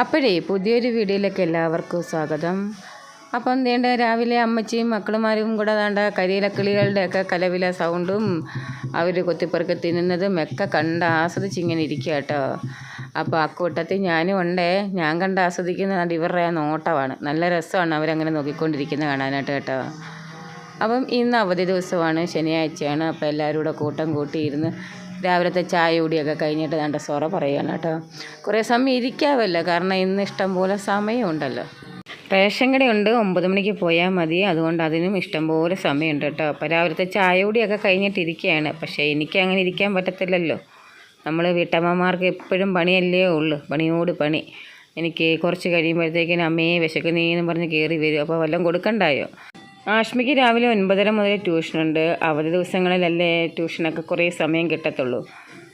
അപ്പോഴേ പുതിയൊരു വീഡിയോയിലേക്ക് എല്ലാവർക്കും സ്വാഗതം. അപ്പം എന്തേണ്ട രാവിലെ അമ്മച്ചിയും മക്കളുമാരും കൂടെ വേണ്ട കരിയിലക്കിളികളുടെയൊക്കെ കലവില സൗണ്ടും അവർ കൊത്തിപ്പെറുക്കി തിന്നുന്നതും ഒക്കെ കണ്ട് ആസ്വദിച്ച് ഇങ്ങനെ ഇരിക്കുക കേട്ടോ. അപ്പോൾ അക്കൂട്ടത്തിൽ ഞാനും ഉണ്ടേ. ഞാൻ കണ്ട് ആസ്വദിക്കുന്നത് ഇവരുടെ നോട്ടമാണ്. നല്ല രസമാണ് അവരങ്ങനെ നോക്കിക്കൊണ്ടിരിക്കുന്നത് കാണാനായിട്ട് കേട്ടോ. അപ്പം ഇന്ന് അവധി ദിവസമാണ് ശനിയാഴ്ചയാണ്. അപ്പോൾ എല്ലാവരും കൂടെ കൂട്ടം കൂട്ടിയിരുന്ന് രാവിലത്തെ ചായ കൂടിയൊക്കെ കഴിഞ്ഞിട്ട് ദാണ്ട സൊറ പറയുകയാണ് കേട്ടോ. കുറേ സമയം ഇരിക്കാമല്ലോ കാരണം ഇന്ന് ഇഷ്ടംപോലെ സമയമുണ്ടല്ലോ. റേഷൻ കടയുണ്ട് ഒമ്പത് മണിക്ക് പോയാൽ മതി. അതുകൊണ്ട് അതിനും ഇഷ്ടംപോലെ സമയമുണ്ട് കേട്ടോ. അപ്പോൾ രാവിലത്തെ ചായ കൂടിയൊക്കെ കഴിഞ്ഞിട്ടിരിക്കുകയാണ് പക്ഷേ എനിക്ക് അങ്ങനെ ഇരിക്കാൻ പറ്റത്തില്ലല്ലോ. നമ്മൾ വീട്ടമ്മമാർക്ക് എപ്പോഴും പണിയല്ലേ ഉള്ളൂ പണിയോട് പണി. എനിക്ക് കുറച്ച് കഴിയുമ്പോഴത്തേക്കിനും അമ്മയെ വിശക്കുന്നേന്ന് പറഞ്ഞ് കയറി വരും. അപ്പോൾ വല്ലതും കൊടുക്കണ്ടായോ? ആഷ്മിക്ക് രാവിലെ ഒൻപതര മുതൽ ട്യൂഷനുണ്ട്. അവധി ദിവസങ്ങളിലല്ലേ ട്യൂഷനൊക്കെ കുറേ സമയം കിട്ടത്തുള്ളൂ.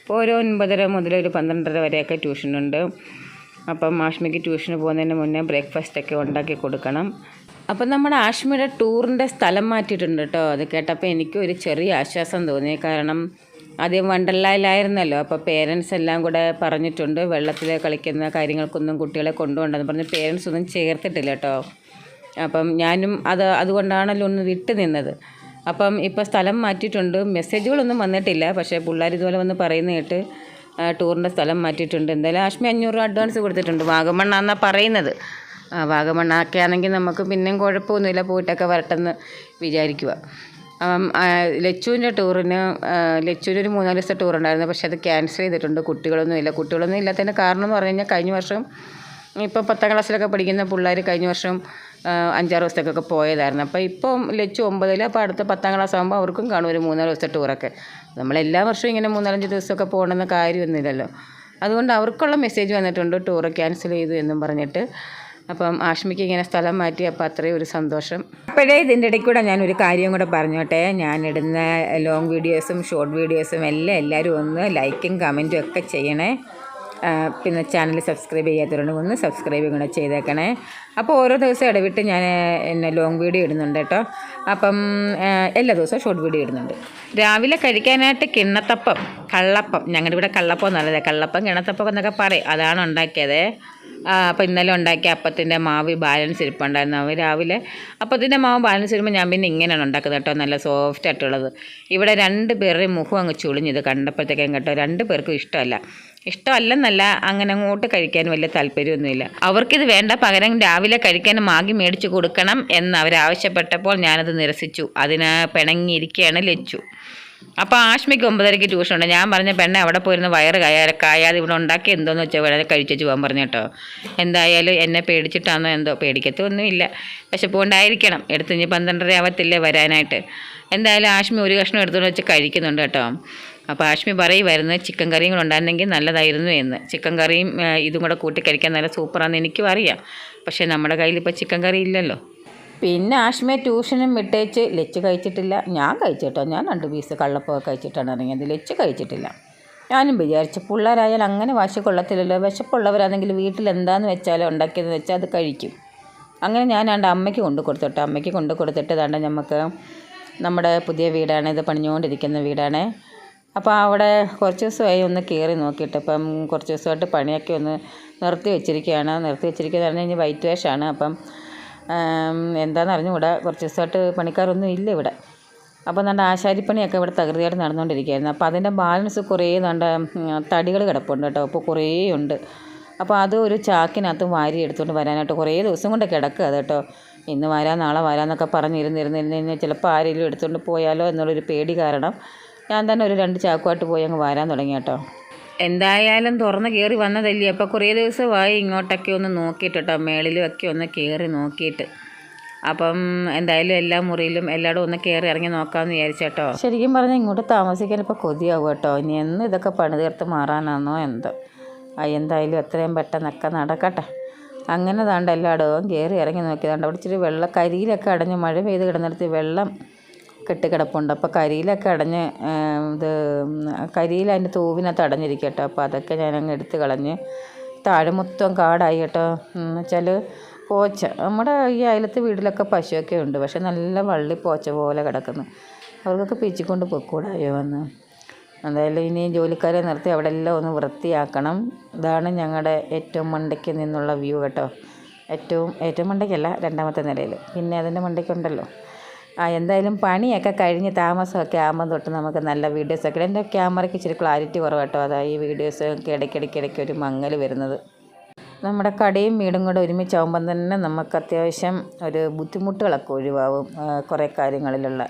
അപ്പോൾ ഒരു ഒൻപതര മുതൽ ഒരു പന്ത്രണ്ടര വരെയൊക്കെ ട്യൂഷനുണ്ട്. അപ്പം ആഷ്മിക്ക് ട്യൂഷന് പോകുന്നതിന് മുന്നേ ബ്രേക്ക്ഫാസ്റ്റൊക്കെ ഉണ്ടാക്കി കൊടുക്കണം. അപ്പം നമ്മുടെ ആഷ്മിയുടെ ടൂറിന്റെ സ്ഥലം മാറ്റിയിട്ടുണ്ട് കേട്ടോ. അത് കേട്ടപ്പോൾ എനിക്ക് ഒരു ചെറിയ ആശ്വാസം തോന്നി. കാരണം ആദ്യം വണ്ടർലായിലായിരുന്നല്ലോ അപ്പോൾ പേരൻസ് എല്ലാം കൂടെ പറഞ്ഞിട്ടുണ്ട് വെള്ളത്തിൽ കളിക്കുന്ന കാര്യങ്ങൾക്കൊന്നും കുട്ടികളെ കൊണ്ടുപോകണ്ടെന്ന് പറഞ്ഞ് പേരൻസ് ഒന്നും ചേർത്തിട്ടില്ല കേട്ടോ. അപ്പം ഞാനും അത് അതുകൊണ്ടാണല്ലോ ഒന്ന് വിട്ടു നിന്നത്. അപ്പം ഇപ്പോൾ സ്ഥലം മാറ്റിയിട്ടുണ്ട്. മെസ്സേജുകളൊന്നും വന്നിട്ടില്ല. പക്ഷേ പിള്ളേർ ഇതുപോലെ വന്ന് പറയുന്ന കേട്ട് ടൂറിന്റെ സ്ഥലം മാറ്റിയിട്ടുണ്ട്. എന്തായാലും ആഷ്മി അഞ്ഞൂറ് രൂപ അഡ്വാൻസ് കൊടുത്തിട്ടുണ്ട്. വാഗമണ്ണാന്നാണ് പറയുന്നത്. വാഗമണ്ണൊക്കെ ആണെങ്കിൽ നമുക്ക് പിന്നെയും കുഴപ്പമൊന്നുമില്ല. പോയിട്ടൊക്കെ വരട്ടെന്ന് വിചാരിക്കുക ലച്ചുവിന്റെ ടൂറിന് ലച്ചുവിന് ഒരു മൂന്നാൽ ദിവസത്തെ ടൂർ ഉണ്ടായിരുന്നു പക്ഷേ അത് ക്യാൻസൽ ചെയ്തിട്ടുണ്ട്. കുട്ടികളൊന്നും ഇല്ല കുട്ടികളൊന്നും ഇല്ലാത്തതിന്റെ കാരണം എന്ന് പറഞ്ഞു കഴിഞ്ഞാൽ കഴിഞ്ഞ വർഷം ഇപ്പോൾ പത്താം ക്ലാസ്സിലൊക്കെ പഠിക്കുന്ന പിള്ളേർ കഴിഞ്ഞ വർഷം അഞ്ചാറ് ദിവസത്തേക്കൊക്കെ പോയതായിരുന്നു. അപ്പോൾ ഇപ്പം ലച്ചു ഒമ്പതിൽ അപ്പോൾ അടുത്ത പത്താം ക്ലാസ് ആകുമ്പോൾ അവർക്കും കാണും ഒരു മൂന്നാൽ ദിവസത്തെ ടൂറൊക്കെ നമ്മൾ എല്ലാ വർഷവും ഇങ്ങനെ മൂന്നാലഞ്ച് ദിവസമൊക്കെ പോകണമെന്ന കാര്യമൊന്നുമില്ലല്ലോ. അതുകൊണ്ട് അവർക്കുള്ള മെസ്സേജ് വന്നിട്ടുണ്ട് ടൂർ ക്യാൻസൽ ചെയ്തു എന്നും പറഞ്ഞിട്ട്. അപ്പം ആഷ്മിക്ക് ഇങ്ങനെ സ്ഥലം മാറ്റി അപ്പം അത്രയും ഒരു സന്തോഷം. അപ്പോഴേ ഇതിന്റെ ഇടയ്ക്ക് കൂടെ ഞാനൊരു കാര്യം കൂടെ പറഞ്ഞോട്ടെ. ഇടുന്ന ലോങ് വീഡിയോസും ഷോർട്ട് വീഡിയോസും എല്ലാം എല്ലാവരും ഒന്ന് ലൈക്കും കമന്റും ഒക്കെ ചെയ്യണേ. പിന്നെ ചാനൽ സബ്സ്ക്രൈബ് ചെയ്യാത്തവരുണ്ടെങ്കിൽ ഒന്ന് സബ്സ്ക്രൈബ് കൂടെ ചെയ്തേക്കണേ. അപ്പോൾ ഓരോ ദിവസം ഇടവിട്ട് ഞാൻ എന്നെ ലോങ് വീഡിയോ ഇടുന്നുണ്ട് കേട്ടോ. അപ്പം എല്ലാ ദിവസവും ഷോർട്ട് വീഡിയോ ഇടുന്നുണ്ട്. രാവിലെ കഴിക്കാനായിട്ട് കിണ്ണത്തപ്പം കള്ളപ്പം. ഞങ്ങളുടെ ഇവിടെ കള്ളപ്പം നല്ലത്. കള്ളപ്പം കിണ്ണത്തപ്പം എന്നൊക്കെ പറയും. അതാണ് ഉണ്ടാക്കിയത്. അപ്പോൾ ഇന്നലെ ഉണ്ടാക്കിയ അപ്പത്തിന്റെ മാവ് ബാലൻസ് ഇരിപ്പുണ്ടായിരുന്നു. അവ രാവിലെ അപ്പത്തിന്റെ മാവ് ബാലൻസ് ഇരുമ്പോൾ ഞാൻ പിന്നെ ഇങ്ങനെയാണ് ഉണ്ടാക്കുന്നത് കേട്ടോ. നല്ല സോഫ്റ്റ് ആയിട്ടുള്ളത്. ഇവിടെ രണ്ട് പേരുടെയും മുഖം അങ്ങ് ചുളിഞ്ഞത് കണ്ടപ്പോഴത്തേക്കും കേട്ടോ. രണ്ട് പേർക്കും ഇഷ്ടമല്ല. ഇഷ്ടമല്ലെന്നല്ല അങ്ങനെ അങ്ങോട്ട് കഴിക്കാൻ വലിയ താല്പര്യമൊന്നുമില്ല. അവർക്കിത് വേണ്ട പകരം രാവിലെ കഴിക്കാൻ മാഗി മേടിച്ചു കൊടുക്കണം എന്ന് അവരാവശ്യപ്പെട്ടപ്പോൾ ഞാനത് നിരസിച്ചു. അതിന് പിണങ്ങിയിരിക്കുകയാണ് ലച്ചു. അപ്പോൾ ആഷ്മിക്ക് ഒമ്പതരയ്ക്ക് ട്യൂഷൻ ഉണ്ട്. ഞാൻ പറഞ്ഞ പെണ്ണെ അവിടെ പോയിരുന്ന വയറ് കയ കായാതെ ഇവിടെ ഉണ്ടാക്കി എന്തോന്ന് വെച്ചാൽ വേണേൽ കഴിച്ചു പോകാൻ പറഞ്ഞു കേട്ടോ. എന്തായാലും എന്നെ പേടിച്ചിട്ടാണോ എന്തോ പേടിക്കത്തൊന്നുമില്ല. പക്ഷെ പോണ്ടായിരിക്കണം. എടുത്ത് ഇനി പന്ത്രണ്ടര ആവത്തില്ലേ വരാനായിട്ട്. എന്തായാലും ആഷ്മി ഒരു കഷ്ണം എടുത്തുകൊണ്ട് വെച്ച് കഴിക്കുന്നുണ്ട് കേട്ടോ. അപ്പോൾ ആഷ്മി പറയുമായിരുന്നു ചിക്കൻ കറിയും കൂടെ ഉണ്ടായിരുന്നെങ്കിൽ നല്ലതായിരുന്നു എന്ന്. ചിക്കൻ കറിയും ഇതും കൂടെ കൂട്ടി കഴിക്കാൻ നല്ല സൂപ്പറാണെന്ന് എനിക്കും അറിയാം. പക്ഷേ നമ്മുടെ കയ്യിൽ ഇപ്പോൾ ചിക്കൻ കറി ഇല്ലല്ലോ. പിന്നെ ആഷ്മിയെ ട്യൂഷനും വിട്ടേച്ച് ലച്ച് കഴിച്ചിട്ടില്ല. ഞാൻ കഴിച്ചിട്ടോ? ഞാൻ രണ്ട് പീസ് കള്ളപ്പൊക്കെ കഴിച്ചിട്ടാണ് ഇറങ്ങിയത്. ലച്ച് കഴിച്ചിട്ടില്ല. ഞാനും വിചാരിച്ചു പിള്ളേരായാൽ അങ്ങനെ വാശി കൊള്ളത്തില്ലല്ലോ. വിശപ്പുള്ളവരാണെങ്കിൽ വീട്ടിൽ എന്താന്ന് വെച്ചാലോ ഉണ്ടാക്കിയതെന്ന് വെച്ചാൽ അത് കഴിക്കും. അങ്ങനെ ഞാൻ രണ്ട് അമ്മയ്ക്ക് കൊണ്ടു കൊടുത്തിട്ട്? അമ്മയ്ക്ക് കൊണ്ടു കൊടുത്തിട്ട് ദാണ്ട് നമുക്ക് നമ്മുടെ പുതിയ വീടാണ് ഇത് പണിഞ്ഞുകൊണ്ടിരിക്കുന്ന വീടാണ്. അപ്പോൾ അവിടെ കുറച്ച് ദിവസമായി ഒന്ന് കയറി നോക്കിയിട്ട്. അപ്പം കുറച്ച് ദിവസമായിട്ട് പണിയൊക്കെ ഒന്ന് നിർത്തി വെച്ചിരിക്കുകയാണ്. നിർത്തി വെച്ചിരിക്കുന്നത് പറഞ്ഞു കഴിഞ്ഞാൽ വൈറ്റ് ആണ്. അപ്പം എന്താണെന്ന് അറിഞ്ഞുകൂടാ. കുറച്ച് ദിവസമായിട്ട് പണിക്കാരൊന്നും ഇല്ല ഇവിടെ. അപ്പോൾ നമ്മുടെ ആശാരിപ്പണിയൊക്കെ ഇവിടെ തകൃതിയായിട്ട് നടന്നുകൊണ്ടിരിക്കുകയായിരുന്നു. അപ്പോൾ അതിന്റെ ബാലൻസ് കുറേ നല്ല തടികൾ കിടപ്പുണ്ട് കേട്ടോ. അപ്പോൾ കുറേ ഉണ്ട്. അപ്പോൾ അത് ഒരു ചാക്കിനകത്ത് വാരി എടുത്തുകൊണ്ട് വരാനായിട്ട് കുറേ ദിവസം കൊണ്ട് കിടക്കുക അത് കേട്ടോ. ഇന്ന് വരാം നാളെ വരാമെന്നൊക്കെ പറഞ്ഞിരുന്നിരുന്നിരുന്ന് കഴിഞ്ഞാൽ ചിലപ്പോൾ ആരെങ്കിലും എടുത്തുകൊണ്ട് പോയാലോ എന്നുള്ളൊരു പേടി കാരണം ഞാൻ തന്നെ ഒരു രണ്ട് ചാക്കുമായിട്ട് പോയി അങ്ങ് വരാൻ തുടങ്ങി കേട്ടോ. എന്തായാലും തുറന്ന് കയറി വന്നതല്ലേ. അപ്പോൾ കുറേ ദിവസമായി ഇങ്ങോട്ടൊക്കെ ഒന്ന് നോക്കിയിട്ട് കേട്ടോ മേളിലും ഒക്കെ ഒന്ന് കയറി നോക്കിയിട്ട്. അപ്പം എന്തായാലും എല്ലാ മുറിയിലും എല്ലായിടും ഒന്ന് കയറി ഇറങ്ങി നോക്കാമെന്ന് വിചാരിച്ചേട്ടോ ശരിക്കും പറഞ്ഞാൽ ഇങ്ങോട്ട് താമസിക്കാൻ ഇപ്പോൾ കൊതിയാവും കേട്ടോ. ഇനി എന്ന് ഇതൊക്കെ പണി തീർത്ത് മാറാനാണോ എന്തോ. എന്തായാലും എത്രയും പെട്ടെന്നൊക്കെ നടക്കട്ടെ. അങ്ങനെ താണ്ട് എല്ലായിടവും കയറി ഇറങ്ങി നോക്കിയതാണ്ട് അവിടെ ഇച്ചിരി വെള്ള കരിയിലൊക്കെ അടഞ്ഞ് മഴ പെയ്ത് കിടന്നിടത്ത് വെള്ളം കെട്ടിക്കിടപ്പുണ്ട് അപ്പോൾ കരിയിലൊക്കെ അടഞ്ഞ് ഇത് കരിയിൽ അതിന്റെ തൂവിനകത്ത് അടഞ്ഞിരിക്കും അപ്പോൾ അതൊക്കെ ഞാൻ അങ്ങ് എടുത്ത് കളഞ്ഞ് താഴെ മൊത്തം കാടായി കേട്ടോ. എന്ന് വെച്ചാൽ പോച്ച നമ്മുടെ ഈ അയലത്തെ വീട്ടിലൊക്കെ പശുവൊക്കെ ഉണ്ട്. പക്ഷെ നല്ല വള്ളി പോച്ച പോലെ കിടക്കുന്നു. അവർക്കൊക്കെ പിച്ചിക്കൊണ്ട് പൊക്കൂടായോ വന്ന് എന്തായാലും ഇനി ജോലിക്കാരെ നിർത്തി അവിടെ എല്ലാം ഒന്ന് വൃത്തിയാക്കണം. ഇതാണ് ഞങ്ങളുടെ ഏറ്റവും മണ്ടയ്ക്ക് നിന്നുള്ള വ്യൂ കേട്ടോ. ഏറ്റവും ഏറ്റവും മണ്ടയ്ക്കല്ല രണ്ടാമത്തെ നിലയിൽ പിന്നെ അതിന്റെ മണ്ടയ്ക്കുണ്ടല്ലോ. ആ എന്തായാലും പണിയൊക്കെ കഴിഞ്ഞ് താമസമൊക്കെ ആകുമ്പോൾ തൊട്ട് നമുക്ക് നല്ല വീഡിയോസൊക്കെ എന്റെ ക്യാമറയ്ക്ക് ഇച്ചിരി ക്ലാരിറ്റി കുറവാട്ടോ. അതാ ഈ വീഡിയോസൊക്കെ ഇടയ്ക്കിടയ്ക്ക് ഇടയ്ക്ക് ഒരു മങ്ങൽ വരുന്നത്. നമ്മുടെ കടയും വീടും കൂടെ ഒരുമിച്ചാകുമ്പം തന്നെ നമുക്ക് അത്യാവശ്യം ഒരു ബുദ്ധിമുട്ടുകളൊക്കെ ഒഴിവാകും കുറേ കാര്യങ്ങളിലുള്ള.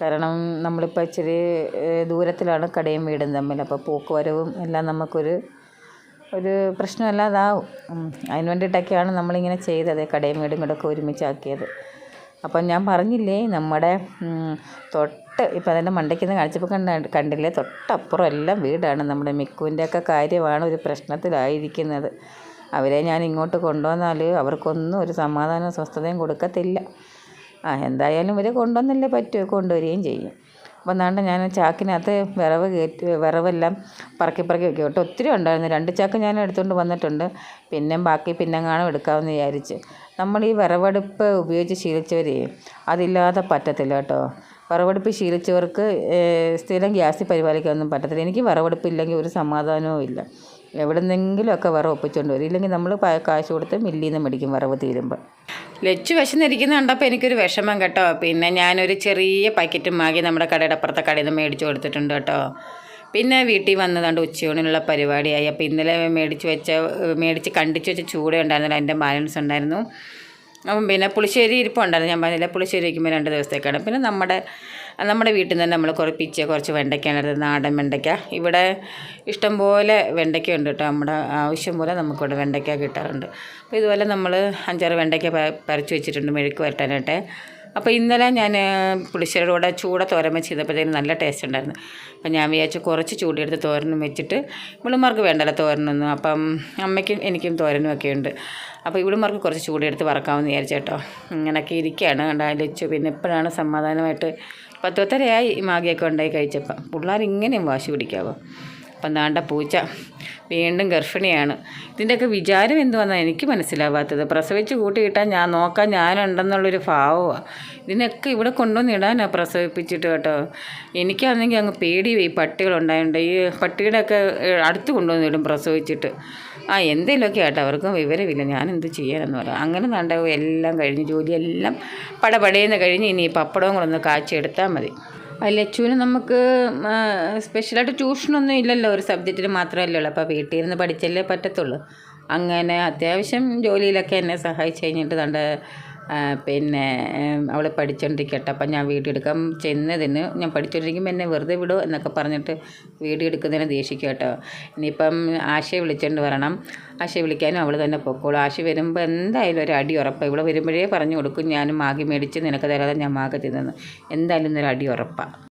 കാരണം നമ്മളിപ്പോൾ ഇച്ചിരി ദൂരത്തിലാണ് കടയും വീടും തമ്മിൽ. അപ്പോൾ പോക്കുവരവും എല്ലാം നമുക്കൊരു ഒരു പ്രശ്നമല്ലാതാവും. അതിന് വേണ്ടിയിട്ടൊക്കെയാണ് നമ്മളിങ്ങനെ ചെയ്തത് കടയും വീടും കൂടെ ഒക്കെ ഒരുമിച്ചാക്കിയത്. അപ്പം ഞാൻ പറഞ്ഞില്ലേ നമ്മുടെ തൊട്ട് ഇപ്പം അതിന്റെ മണ്ടയ്ക്ക് നിന്ന് കാണിച്ചപ്പോൾ കണ്ട കണ്ടില്ലേ തൊട്ടപ്പുറം എല്ലാം വീടാണ്. നമ്മുടെ മിക്കുവിന്റെയൊക്കെ കാര്യമാണ് ഒരു പ്രശ്നത്തിലായിരിക്കുന്നത്. അവരെ ഞാൻ ഇങ്ങോട്ട് കൊണ്ടുവന്നാൽ അവർക്കൊന്നും ഒരു സമാധാനവും സ്വസ്ഥതയും കൊടുക്കത്തില്ല. ആ എന്തായാലും ഇവരെ കൊണ്ടുവന്നല്ലേ പറ്റൂ കൊണ്ടുവരികയും ചെയ്യും. അപ്പം നാണ്ട ഞാൻ ചാക്കിനകത്ത് വിറവ് കയറ്റി വിറവെല്ലാം പറക്കി പറക്കി വെക്കും. കേട്ടോ ഒത്തിരി ഉണ്ടായിരുന്നു. രണ്ട് ചാക്ക് ഞാൻ എടുത്തുകൊണ്ട് വന്നിട്ടുണ്ട്. പിന്നെ ബാക്കി പിന്നെ കാണും എടുക്കാമെന്ന് വിചാരിച്ച്. നമ്മൾ ഈ വിറവടുപ്പ് ഉപയോഗിച്ച് ശീലിച്ചവരെ അതില്ലാതെ പറ്റത്തില്ല കേട്ടോ. വിറവടുപ്പ് ശീലിച്ചവർക്ക് സ്ഥിരം ഗ്യാസ് പരിപാലിക്കാനൊന്നും പറ്റത്തില്ല. എനിക്ക് വിറവടുപ്പില്ലെങ്കിൽ ഒരു സമാധാനവും ഇല്ല. എവിടെ നിന്നെങ്കിലുമൊക്കെ വറവ് ഒപ്പിച്ചുകൊണ്ട് വരും. ഇല്ലെങ്കിൽ നമ്മൾ കാശ് കൊടുത്ത് മില്ലിൽ നിന്ന് മേടിക്കും വറവ് തീരുമ്പോൾ ലച്ചു വിശന്നിരിക്കുന്ന കണ്ടപ്പോൾ എനിക്കൊരു വിഷമം കേട്ടോ. പിന്നെ ഞാനൊരു ചെറിയ പാക്കറ്റ് മാഗി നമ്മുടെ കടയുടെ അപ്പുറത്തെ കടയിൽ നിന്ന് മേടിച്ച് കൊടുത്തിട്ടുണ്ട് കേട്ടോ. പിന്നെ വീട്ടിൽ വന്നതുകൊണ്ട് ഉച്ചയൂണിനുള്ള പരിപാടിയായി. അപ്പോൾ ഇന്നലെ മേടിച്ച് വെച്ച മേടിച്ച് കണ്ടിച്ച് വെച്ച ചൂട ഉണ്ടായിരുന്നില്ല. അതിന്റെ ബാലൻസ് ഉണ്ടായിരുന്നു. അപ്പം പിന്നെ പുളിശ്ശേരി ഇരിപ്പുണ്ടായിരുന്നു. ഞാൻ പറഞ്ഞില്ല പുളിശ്ശേരി വയ്ക്കുമ്പോൾ രണ്ട് ദിവസത്തേക്കാണ്. പിന്നെ നമ്മുടെ നമ്മുടെ വീട്ടിൽ നിന്ന് നമ്മൾ കുറപ്പിച്ച് കുറച്ച് വെണ്ടയ്ക്കാണ് എടുത്തത്. നാടൻ വെണ്ടയ്ക്ക. ഇവിടെ ഇഷ്ടംപോലെ വെണ്ടയ്ക്ക ഉണ്ട് കേട്ടോ. നമ്മുടെ ആവശ്യം പോലെ നമുക്കിവിടെ വെണ്ടയ്ക്ക കിട്ടാറുണ്ട്. അപ്പോൾ ഇതുപോലെ നമ്മൾ അഞ്ചാറ് വെണ്ടയ്ക്ക പറിച്ച് വെച്ചിട്ടുണ്ട് മെഴുക്ക് വരട്ടാനായിട്ട്. അപ്പോൾ ഇന്നലെ ഞാൻ പുളിശ്ശേരിയുടെ കൂടെ ചൂട തോരൻ ചെയ്തപ്പോഴത്തേക്കും നല്ല ടേസ്റ്റ് ഉണ്ടായിരുന്നു. അപ്പം ഞാൻ വിചാരിച്ചു കുറച്ച് ചൂടിയെടുത്ത് തോരനും വെച്ചിട്ട് ഇവിളുമാർക്ക് വേണ്ടല്ലോ തോരനൊന്നും. അപ്പം അമ്മയ്ക്കും എനിക്കും തോരനും ഒക്കെ ഉണ്ട്. അപ്പോൾ ഇവിടുമാർക്ക് കുറച്ച് ചൂടിയെടുത്ത് വറക്കാമെന്ന് വിചാരിച്ചേട്ടോ ഇങ്ങനെയൊക്കെ ഇരിക്കുകയാണ്. കണ്ടാലിച്ചു പിന്നെ ഇപ്പോഴാണ് സമാധാനമായിട്ട് പത്ത് ഈ മാഗിയൊക്കെ ഉണ്ടായി കഴിച്ചപ്പം. പിള്ളേർ ഇങ്ങനെയും വാശി പിടിക്കാവോ? അപ്പം ദാണ്ട പൂച്ച വീണ്ടും ഗർഭിണിയാണ്. ഇതിന്റെയൊക്കെ വിചാരം എന്തുവന്നാൽ എനിക്ക് മനസ്സിലാവാത്തത്. പ്രസവിച്ച് കൂട്ടിയിട്ടാൽ ഞാൻ നോക്കാൻ ഞാനുണ്ടെന്നുള്ളൊരു ഭാവമാണ് ഇതിനൊക്കെ ഇവിടെ കൊണ്ടുവന്ന് ഇടാനാണ് പ്രസവിപ്പിച്ചിട്ട് കേട്ടോ. എനിക്കാണെങ്കിൽ അങ്ങ് പേടി ഈ പട്ടികളുണ്ടായതുകൊണ്ട് ഈ പട്ടികളൊക്കെ അടുത്ത് കൊണ്ടുവന്നിടും പ്രസവിച്ചിട്ട്. ആ എന്തെങ്കിലുമൊക്കെ ആയിട്ട് അവർക്കും വിവരമില്ല. ഞാൻ ചെയ്യാനെന്ന് പറയാം. അങ്ങനെ നണ്ട എല്ലാം കഴിഞ്ഞ് ജോലിയെല്ലാം പടപടയെന്ന് കഴിഞ്ഞ് ഇനി പപ്പടവും കൂടെ ഒന്ന് കാച്ചെടുത്താൽ മതി ലച്ചുവിന് നമുക്ക് സ്പെഷ്യലായിട്ട് ട്യൂഷനൊന്നും ഇല്ലല്ലോ. ഒരു സബ്ജക്റ്റിന് മാത്രമല്ലേ ഉള്ളൂ. അപ്പോൾ വീട്ടിൽ ഇരുന്ന് പഠിച്ചല്ലേ പറ്റത്തുള്ളൂ. അങ്ങനെ അത്യാവശ്യം ജോലിയിലൊക്കെ എന്നെ സഹായിച്ചു കഴിഞ്ഞിട്ട് തന്റെ പിന്നെ അവൾ പഠിച്ചുകൊണ്ടിരിക്കട്ടെ അപ്പം ഞാൻ വീഡിയോ എടുക്കാൻ ചെന്നതിന് ഞാൻ പഠിച്ചുകൊണ്ടിരിക്കുമ്പോൾ എന്നെ വെറുതെ വിടോ എന്നൊക്കെ പറഞ്ഞിട്ട് വീഡിയോ എടുക്കുന്നതിനെ ദേഷിക്കും കേട്ടോ. ഇനിയിപ്പം ആശയെ വിളിച്ചുകൊണ്ട് വരണം. ആശയെ വിളിക്കാനും അവൾ തന്നെ പൊക്കോളൂ. ആശ വരുമ്പോൾ എന്തായാലും ഒരു അടി ഉറപ്പാണ് ഇവിടെ വരുമ്പോഴേ പറഞ്ഞു കൊടുക്കും. ഞാനും മാഗി മേടിച്ച് നിനക്ക് തരാതെ ഞാൻ മാഗ തിന്നു എന്തായാലും ഇന്നൊരു അടി ഉറപ്പാണ്